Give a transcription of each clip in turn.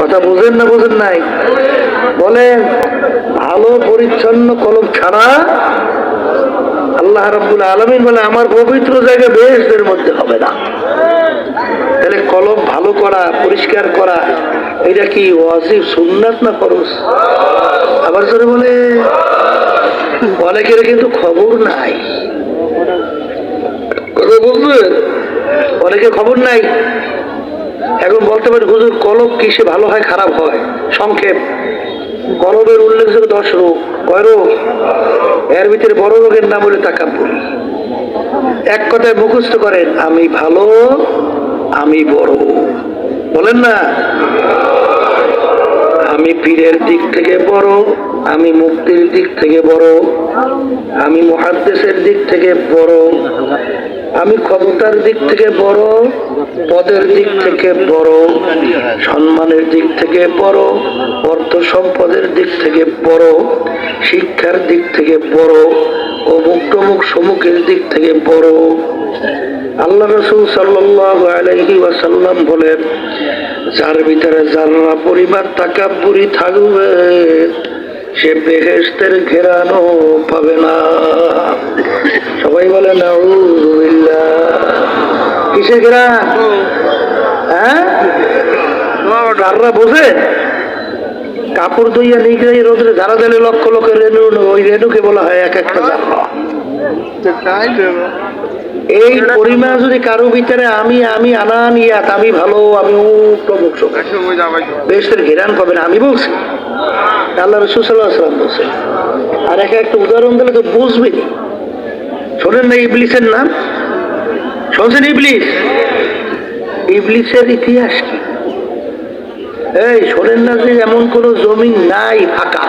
কথা বুঝেন না বুঝেন নাই? বলেন ভালো পরিচ্ছন্ন কলম ছাড়া আল্লাহ রাব্বুল আলমিন বলে আমার পবিত্র জায়গা বেশদের মধ্যে হবে না। তাহলে কলম ভালো করা, পরিষ্কার করা, এটা কি ওয়াজিব, সুন্নাত না খরচ আবার জোরে বলে, অনেকের কিন্তু খবর নাই। কথা বুঝলেন অনেকের খবর নাই। এখন বলতে পারি, হুজুর কলম কিসে ভালো হয়, খারাপ হয়? সংক্ষেপ। কলমের উল্লেখযোগ্য দশ রোগ কয় রোগ এর ভিতরে বড় রোগের নাম হলো তাকাব্বুর এক কথায় মুখস্থ করেন, আমি ভালো, আমি বড়। বলেন না, আমি পীরের দিক থেকে বড়, আমি মুক্তির দিক থেকে বড়, আমি মহাদ্দেশের দিক থেকে বড় আমি ক্ষমতার দিক থেকে বড়, পদের দিক থেকে বড়, সম্মানের দিক থেকে বড়, অর্থ সম্পদের দিক থেকে বড়, শিক্ষার দিক থেকে বড়, অমুক টমুক সমুখের দিক থেকে বড়। আল্লাহ রসুল সাল্লাহ ওয়াসাল্লাম বলেন, যার ভিতরে যারা পরিবার তাকাব্বুরি থাকবে, সে বেহেস্তের ঘেরানো পাবে না। সবাই বলে না কিসে ঘেরা? হ্যাঁ? বোঝে? কাপড় ধুইয়া নিয়ে রোদ্রে ঝাড়া দিলে লক্ষ লক্ষ রেণু, ওই রেণুকে বলা হয় এক একটা এই পরিমাণ যদি কারও ভিতরে আমি আমি আনান, ইয়াত আমি ভালো, আমি প্রমুখ বেশের ঘেরান পাবে না, আমি বলছি। আল্লাহ রসুল সাল্লাহ সাল্লাম বলছে আর একে একটা উদাহরণ দিলে তো বুঝবে শোনেন না ইবলিসের নাম। শুনছেন ইবলিস? ইবলিসের ইতিহাস কি? এই, শোনেন না যে এমন কোন জমি নাই ফাঁকা,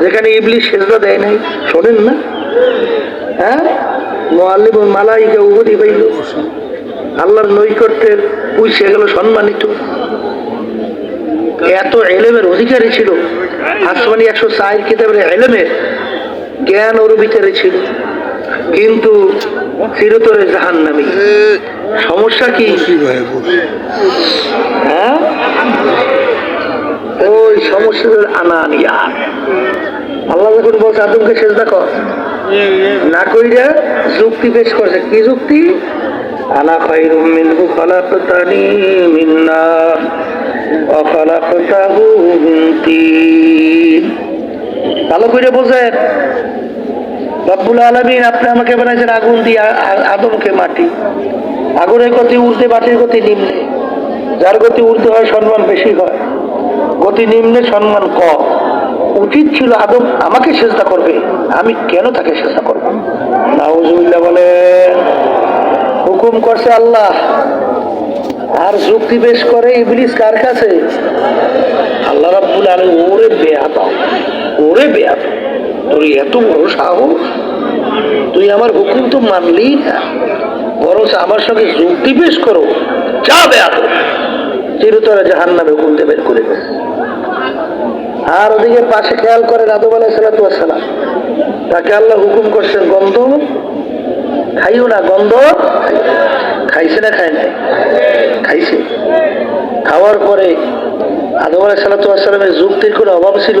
যেখানে ইবলিস সেজদা দেয় নাই। শোনেন না। হ্যাঁ? উহদি পাইল আল্লাহর নৈকট্যের পুষে গেল সম্মানিত। এত এলেমের অধিকারী ছিল। আসমানি একশো চার কিতাবের এলেমের জ্ঞান ওর ভিতরে ছিল। কিন্তু চিরতরে জাহান নামি সমস্যা কি? হ্যাঁ? ওই সমস্যাদের আল্লাহ যখন বলছে, আদমকে শেষ দেখো না কইরা যুক্তি পেশ করছে। কি যুক্তি? আনা খায়রুম মিনহু খালাকতানি মিন ভালো করে বোঝেন। রব্বুল আলামিন, আপনি আমাকে বানাইছেন আগুন দিয়ে আদমকে মাটি। আগুনের গতি উর্ধে মাটির গতি নিম্নে। যার গতি উর্ধে হয়, সম্মান বেশি হয়। গতি নিম্নে, সম্মান কম। উচিত ছিল আদম আমাকে চেষ্টা করবে, আমি কেন তাকে চেষ্টা করব? নাউজুবিল্লাহ বলেন, হুকুম করছে আল্লাহ, আর যুক্তি বেশ করে ইবলিস কার কাছে? আল্লাহ রাব্বুল আলামিন, ওরে বেয়াদব ওরে বেয়াদব। তোর এত বড় সাহস? তুই আমার হুকুম তো মানলি না। বরং আমার সঙ্গে যুক্তি পেশ করো। যা বেয়াদব। চিরতরে জাহান্নামে হুকুম দিয়ে বের করে আর ওদিকে পাশে খেয়াল করেন আদম আলাই সালাম তাকে আল্লাহ হুকুম করছেন, গন্ধ খাইও না, গন্ধ খাইছে না খায় নাই? খাইছে। খাওয়ার পরে আদম আলাই সালামের যুক্তির কোনো অভাব ছিল?